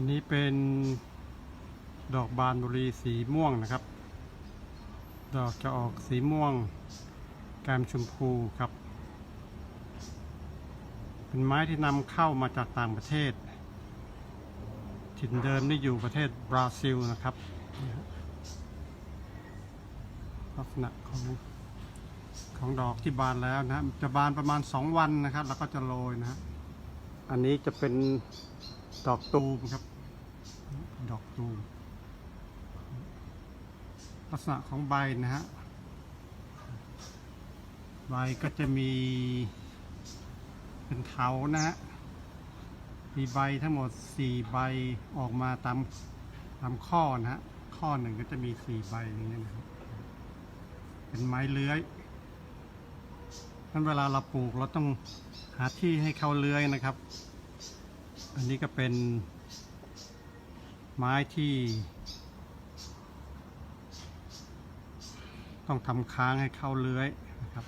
อันนี้เป็นดอกบานบุรีสีม่วงนะครับ ดอกจะออกสีม่วงแกมชมพูครับ เป็นไม้ที่นำเข้ามาจากต่างประเทศ ถิ่นเดิมนี่อยู่ประเทศบราซิลนะครับ ลักษณะของของดอกที่บานแล้วนะฮะจะบานประมาณ 2 วันนะครับ แล้วก็จะโรยนะฮะอันนี้จะเป็นดอกตูมครับ ดอกตูมลักษณะของใบนะฮะ ใบก็จะมีเป็นเถานะฮะ มีใบทั้งหมด 4 ใบออกมาตามตามข้อนะฮะ ข้อหนึ่งก็จะมี 4 ใบอย่างนี้ยนะครับ เป็นไม้เลื้อยนั้นเวลาเราปลูกเราต้องหาที่ให้เขาเลื้อยนะครับ อันนี้ก็เป็น ไม้ที่ ต้องทำค้างให้เข้าเลื้อยนะครับ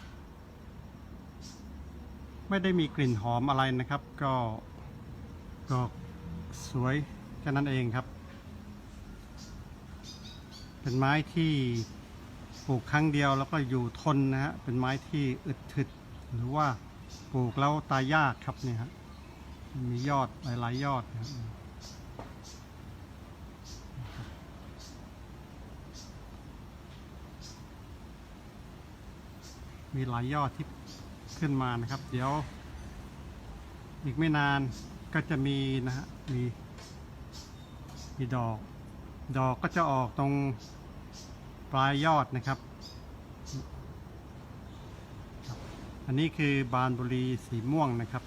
ไม่ได้มีกลิ่นหอมอะไรนะครับ ก็ก็สวยแค่นั้นเองครับ เป็นไม้ที่ปลูกครั้งเดียวแล้วก็อยู่ทนนะฮะ เป็นไม้ที่อึดถึด หรือว่าปลูกแล้วตายยากครับเนี่ยฮะมียอดหลายๆยอดนะครับ มีหลายยอดที่ขึ้นมานะครับ เดี๋ยว อีกไม่นานก็จะมีนะฮะมีมีดอก ดอกก็จะออกตรงปลายยอดนะครับ อันนี้คือบานบุรีสีม่วงนะครับ